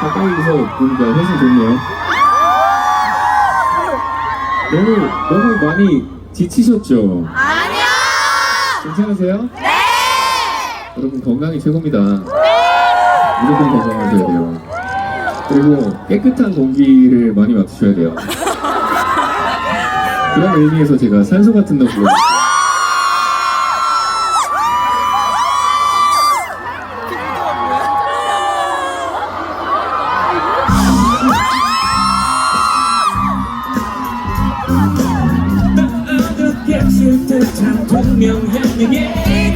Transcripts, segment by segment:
가까이서 보니까 훨씬 좋네요. 너무 너무 많이 지치셨죠? 아니야! 괜찮으세요? 네. 여러분 건강이 최고입니다. 무조건 건강하셔야 돼요. 그리고 깨끗한 공기를 많이 맡으셔야 돼요. 그런 의미에서 제가 산소 같은 거 불러. 어 듯한 투명한 영에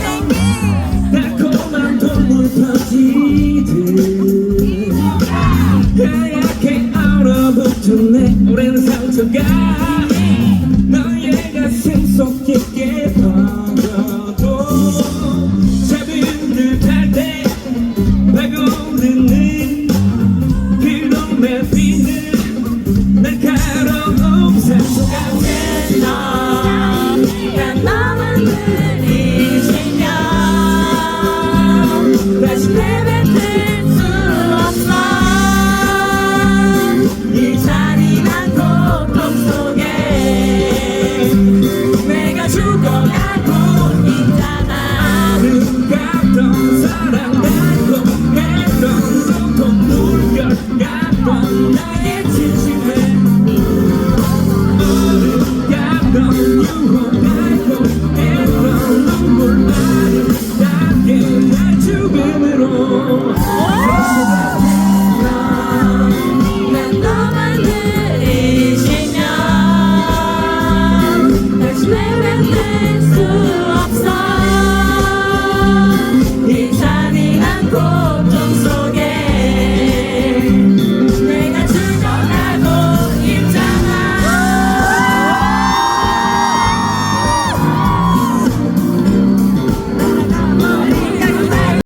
달콤한 동물 퍼지듯. 하얗게 얼어붙은 내 오랜 상처가 Everybody.